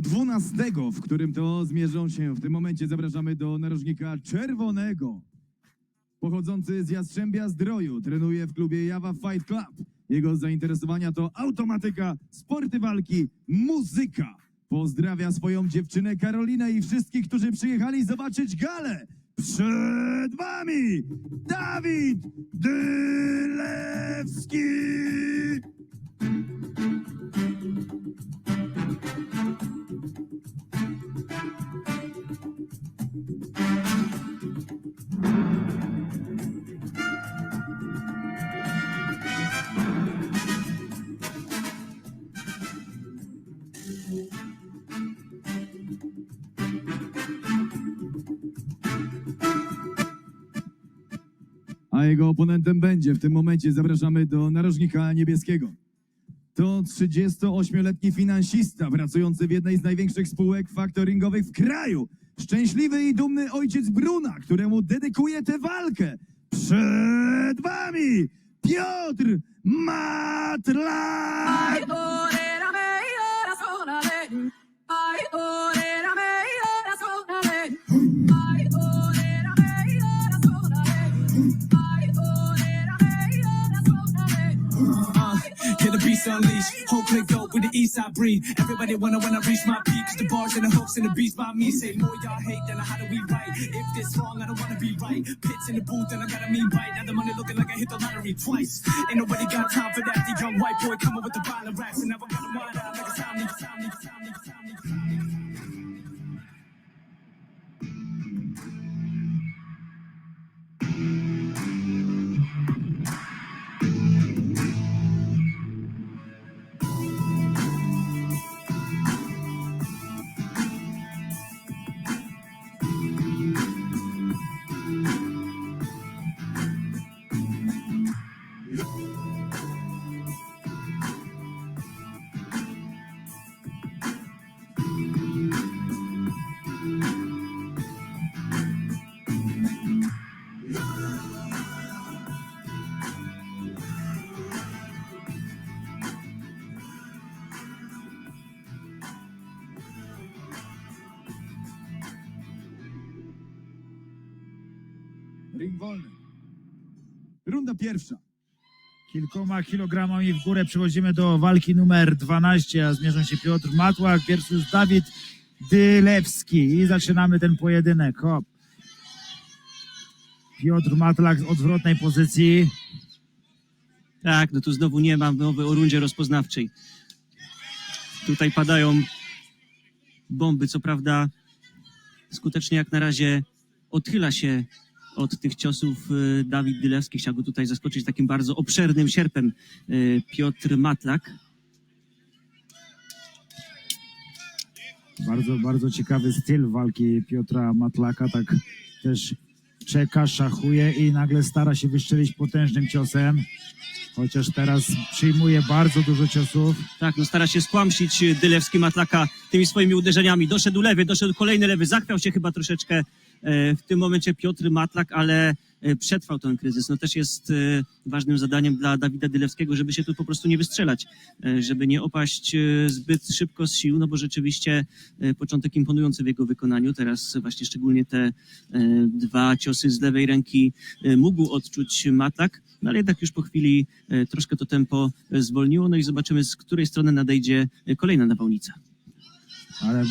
12, w którym to zmierzą się. W tym momencie zapraszamy do narożnika czerwonego. Pochodzący z Jastrzębia Zdroju, trenuje w klubie Jawa Fight Club. Jego zainteresowania to automatyka, sporty walki, muzyka. Pozdrawia swoją dziewczynę Karolinę i wszystkich, którzy przyjechali zobaczyć galę. Przed wami Dawid Dylewski! A jego oponentem będzie. W tym momencie zapraszamy do narożnika niebieskiego. To 38-letni finansista pracujący w jednej z największych spółek faktoringowych w kraju. Szczęśliwy i dumny ojciec Bruna, któremu dedykuje tę walkę. Przed wami Piotr Matla! Amen. Ay, orérame. Beast unleashed. Whole click go with the east side breed. Everybody wanna when I reach my peak. 'cause the bars and the hooks and the beats by me. Say more y'all hate than I. how do we write? If this wrong, I don't wanna be right. Pits in the booth and I gotta mean right. Now the money looking like I hit the lottery twice. Ain't nobody got time for that. The young white boy coming with the violent raps. And never got a mind out like a Somni, Somni, Somni, Somni. Ring wolny. Runda pierwsza. Kilkoma kilogramami w górę przechodzimy do walki numer 12, a zmierzą się Piotr Matłak versus Dawid Dylewski. I zaczynamy ten pojedynek. Hop. Piotr Matlak z odwrotnej pozycji. Tak, no tu znowu nie ma mowy o rundzie rozpoznawczej. Tutaj padają bomby, co prawda skutecznie jak na razie odchyla się od tych ciosów y, Dawid Dylewski. Chciał go tutaj zaskoczyć takim bardzo obszernym sierpem y, Piotr Matlak. Bardzo, bardzo ciekawy styl walki Piotra Matlaka. Tak też czeka, szachuje i nagle stara się wyszczelić potężnym ciosem. Chociaż teraz przyjmuje bardzo dużo ciosów. Tak, no stara się skłamsić Dylewski Matlaka tymi swoimi uderzeniami. Doszedł lewy, doszedł kolejny lewy, zachwiał się chyba troszeczkę e, w tym momencie Piotr Matlak, ale e, przetrwał ten kryzys. No też jest e, ważnym zadaniem dla Dawida Dylewskiego, żeby się tu po prostu nie wystrzelać, e, żeby nie opaść e, zbyt szybko z sił, no bo rzeczywiście e, początek imponujący w jego wykonaniu. Teraz właśnie szczególnie te e, dwa ciosy z lewej ręki e, mógł odczuć Matlak, no ale jednak już po chwili e, troszkę to tempo e, zwolniło, no i zobaczymy z której strony nadejdzie e, kolejna nawałnica. Ale,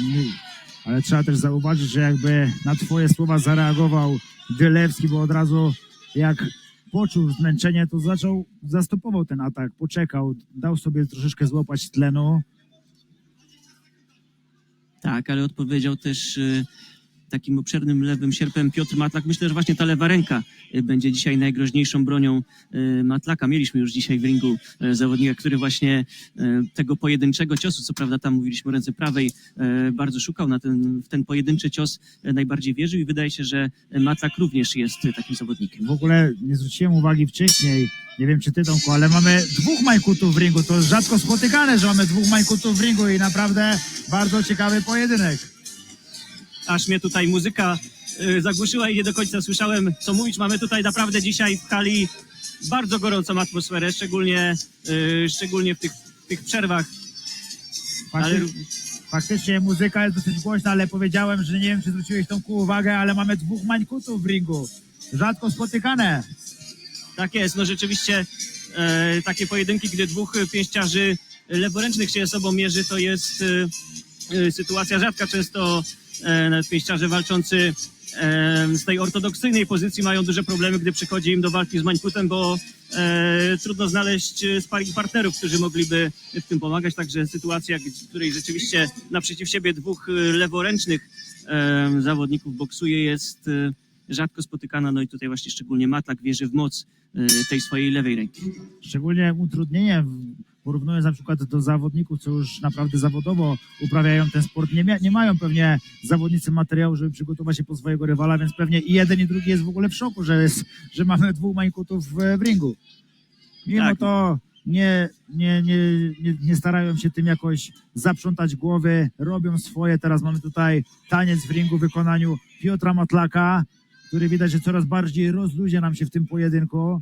ale trzeba też zauważyć, że jakby na twoje słowa zareagował Dylewski, bo od razu jak poczuł zmęczenie, to zaczął, zastopował ten atak, poczekał, dał sobie troszeczkę złapać tlenu. Tak, ale odpowiedział też e, takim obszernym lewym sierpem Piotr Matlak. Myślę, że właśnie ta lewa ręka e, będzie dzisiaj najgroźniejszą bronią e, Matlaka. Mieliśmy już dzisiaj w ringu e, zawodnika, który właśnie tego pojedynczego ciosu, co prawda tam mówiliśmy o ręce prawej, bardzo szukał na ten, w ten pojedynczy cios, najbardziej wierzył i wydaje się, że Matlak również jest takim zawodnikiem. W ogóle nie zwróciłem uwagi wcześniej, nie wiem czy ty Tomku, ale mamy dwóch majkutów w ringu. To jest rzadko spotykane, że mamy dwóch majkutów w ringu i naprawdę bardzo ciekawy pojedynek. Aż mnie tutaj muzyka y, zagłuszyła i nie do końca słyszałem, co mówić. Mamy tutaj naprawdę dzisiaj w hali bardzo gorącą atmosferę, szczególnie, y, szczególnie w tych, tych przerwach. Ale Fakty, Faktycznie muzyka jest dosyć głośna, ale powiedziałem, że nie wiem, czy zwróciłeś tą uwagę, ale mamy dwóch mańkutów w ringu. Rzadko spotykane. Tak jest, no rzeczywiście e, takie pojedynki, gdy dwóch pięściarzy leworęcznych się ze sobą mierzy, to jest e, e, sytuacja rzadka. Często e, nawet pięściarze walczący e, z tej ortodoksyjnej pozycji mają duże problemy, gdy przychodzi im do walki z Mańkutem, bo e, trudno znaleźć e, sparring partnerów, którzy mogliby w tym pomagać. Także sytuacja, w której rzeczywiście naprzeciw siebie dwóch e, leworęcznych e, zawodników boksuje jest e, rzadko spotykana. No i tutaj właśnie szczególnie Matlak wierzy w moc e, tej swojej lewej ręki. Szczególnie utrudnieniem, porównując na przykład do zawodników, co już naprawdę zawodowo uprawiają ten sport, nie, mia- nie mają pewnie zawodnicy materiału, żeby przygotować się po swojego rywala, więc pewnie i jeden i drugi jest w ogóle w szoku, że, jest, że mamy dwóch mańkutów w, w ringu. Mimo Tak. to nie, nie, nie, nie, nie starają się tym jakoś zaprzątać głowy, robią swoje. Teraz mamy tutaj taniec w ringu w wykonaniu Piotra Matlaka, który widać, że coraz bardziej rozluźnia nam się w tym pojedynku.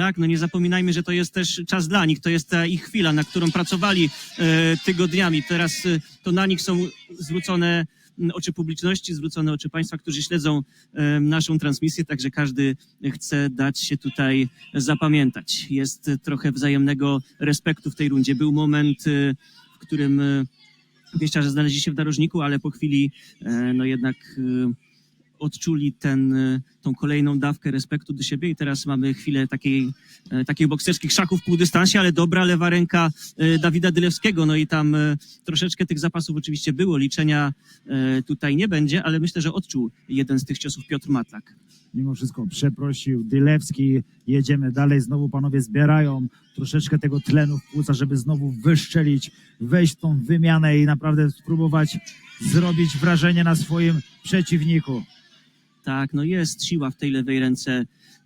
Tak, no nie zapominajmy, że to jest też czas dla nich, to jest ta ich chwila, na którą pracowali e, tygodniami. Teraz e, to na nich są zwrócone oczy publiczności, zwrócone oczy Państwa, którzy śledzą e, naszą transmisję, także każdy chce dać się tutaj zapamiętać. Jest trochę wzajemnego respektu w tej rundzie. Był moment, w którym e, pięściarze znaleźli się w narożniku, ale po chwili no jednak odczuli ten, e, tą kolejną dawkę respektu do siebie i teraz mamy chwilę takiej, e, takich bokserskich szachów w półdystansie, ale dobra lewa ręka e, Dawida Dylewskiego, no i tam e, troszeczkę tych zapasów oczywiście było, liczenia tutaj nie będzie, ale myślę, że odczuł jeden z tych ciosów Piotr Matlak. mimo wszystko przeprosił Dylewski. Jedziemy dalej, znowu panowie zbierają troszeczkę tego tlenu w płuca, żeby znowu wyszczelić, wejść w tą wymianę i naprawdę spróbować zrobić wrażenie na swoim przeciwniku. Tak, no jest siła w tej lewej ręce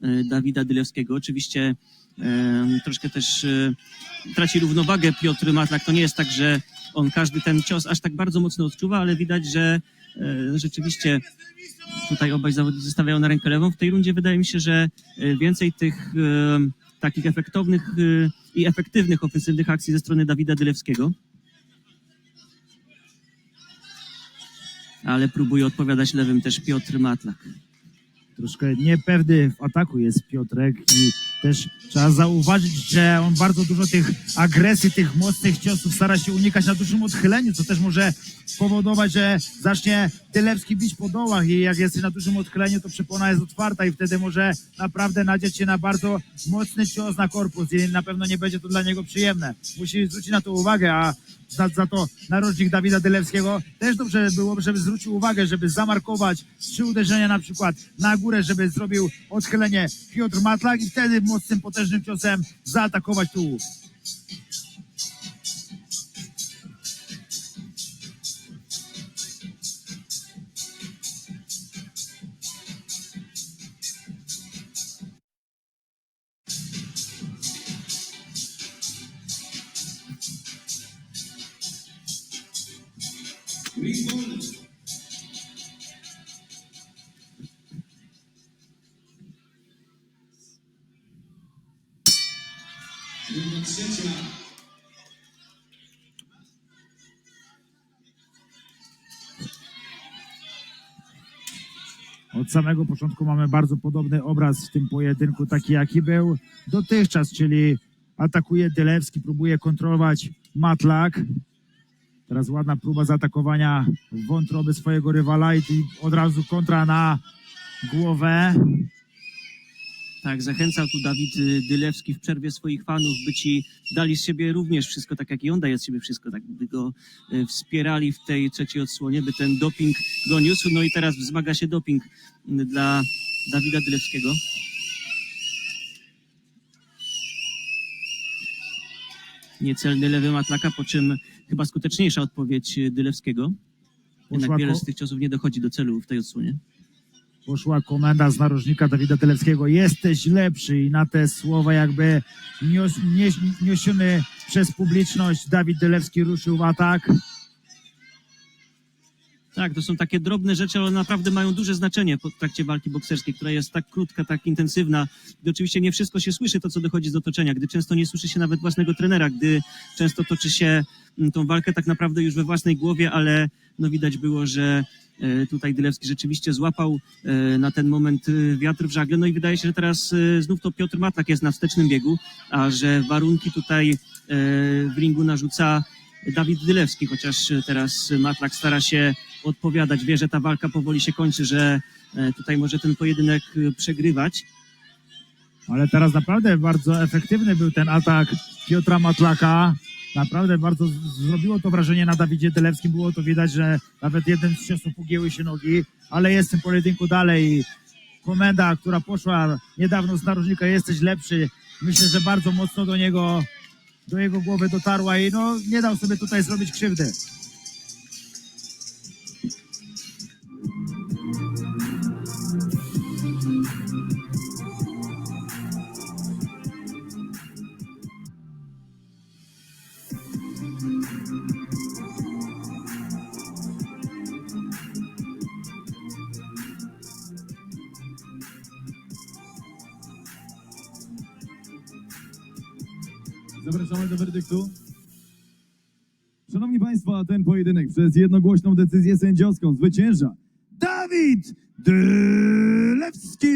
e, Dawida Dylewskiego. Oczywiście troszkę też e, traci równowagę Piotr Matlak. To nie jest tak, że on każdy ten cios aż tak bardzo mocno odczuwa, ale widać, że e, rzeczywiście tutaj obaj zawodnicy stawiają na rękę lewą. W tej rundzie wydaje mi się, że więcej tych takich efektownych i efektywnych ofensywnych akcji ze strony Dawida Dylewskiego. Ale próbuje odpowiadać lewym też Piotr Matlak. Troszkę niepewny w ataku jest Piotrek i też trzeba zauważyć, że on bardzo dużo tych agresji, tych mocnych ciosów stara się unikać na dużym odchyleniu, co też może powodować, że zacznie Dylewski bić po dołach i jak jesteś na dużym odchyleniu, to przepona jest otwarta i wtedy może naprawdę nadzieć się na bardzo mocny cios na korpus i na pewno nie będzie to dla niego przyjemne. Musi zwrócić na to uwagę, a za, za to narożnik Dawida Dylewskiego też dobrze byłoby, żeby zwrócił uwagę, żeby zamarkować trzy uderzenia na przykład na górę, żeby zrobił odchylenie Piotr Matlak i wtedy mocnym, potężnym ciosem zaatakować tułów. Od samego początku mamy bardzo podobny obraz w tym pojedynku, taki jaki był dotychczas, czyli atakuje Dylewski, próbuje kontrolować Matlak. Teraz ładna próba zaatakowania wątroby swojego rywala i od razu kontra na głowę. Tak, zachęcał tu Dawid y, Dylewski w przerwie swoich fanów, by ci dali z siebie również wszystko, tak jak i on daje z siebie wszystko, tak by go y, wspierali w tej trzeciej odsłonie, by ten doping go niósł. No i teraz wzmaga się doping y, dla Dawida Dylewskiego. Niecelny lewy matlaka, po czym chyba skuteczniejsza odpowiedź Dylewskiego. Jednak wiele z tych ciosów nie dochodzi do celu w tej odsłonie. Poszła komenda z narożnika Dawida Dylewskiego. Jesteś lepszy i na te słowa jakby nios, nieś, niesiony przez publiczność Dawid Dylewski ruszył w atak. Tak, to są takie drobne rzeczy, ale naprawdę mają duże znaczenie w trakcie walki bokserskiej, która jest tak krótka, tak intensywna. I oczywiście nie wszystko się słyszy, to co dochodzi z otoczenia, gdy często nie słyszy się nawet własnego trenera, gdy często toczy się mm, tą walkę tak naprawdę już we własnej głowie, ale no widać było, że e, tutaj Dylewski rzeczywiście złapał e, na ten moment e, wiatr w żagle. No i wydaje się, że teraz znów to Piotr Matlak jest na wstecznym biegu, a że warunki tutaj w ringu narzuca Dawid Dylewski, chociaż teraz Matlak stara się odpowiadać, wie, że ta walka powoli się kończy, że e, tutaj może ten pojedynek e, przegrywać. Ale teraz naprawdę bardzo efektywny był ten atak Piotra Matlaka. Naprawdę bardzo zrobiło to wrażenie na Dawidzie Dylewskim. Było to widać, że nawet jeden z ciosów ugięły się nogi, ale jest w tym pojedynku dalej. Komenda, która poszła niedawno z narożnika, jesteś lepszy. Myślę, że bardzo mocno do niego, do jego głowy dotarła i no, nie dał sobie tutaj zrobić krzywdy. Zapraszamy do werdyktu. Szanowni Państwo, ten pojedynek przez jednogłośną decyzję sędziowską zwycięża Dawid Drylewski!